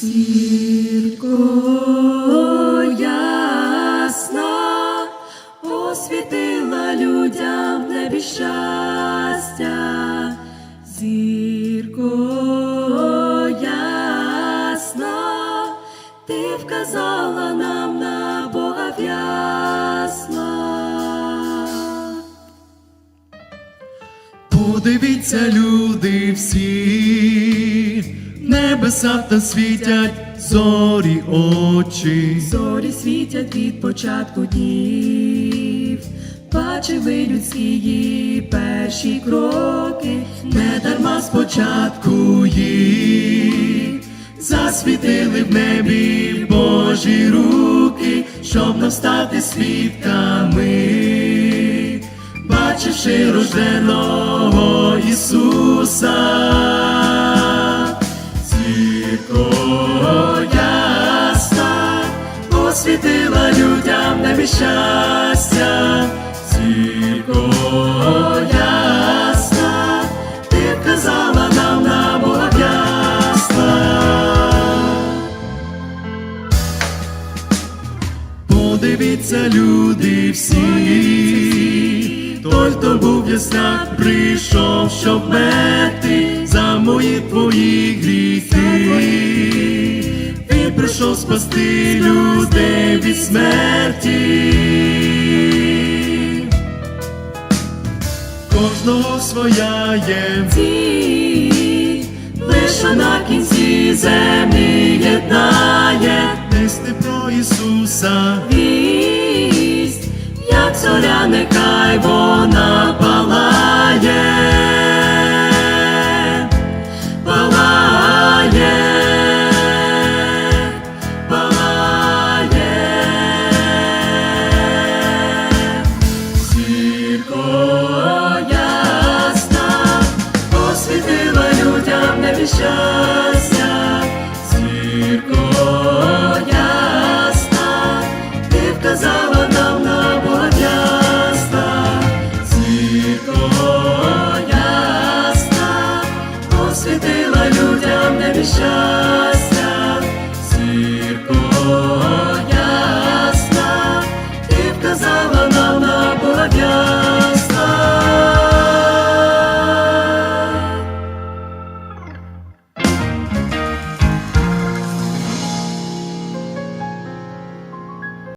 Зірко ясна освітила людям в небі щастя. Зірко ясна, ти вказала нам на Бога в ясла. Подивіться, люди всі, небесах світять зорі очі. Зорі світять від початку днів, бачили людські перші кроки, Не дарма спочатку їх засвітили в небі Божі руки, щоб нам стати свідками, бачивши рожденого Ісуса. Зірко ясна, освітила людям небі щастя. Зірко ясна, ти вказала нам на Бога в ясла. Подивіться, люди всі, той, хто був в прийшов, щоб мерти за мої твої гріхи. Спасти людей від смерті. Кожного своя є Ті, лише на кінці землі єднає нести про Ісуса. вість, як зоря нехай вона щастя, ти вказала нам на Бога ясна, зірко ясна, освітила людям небіща.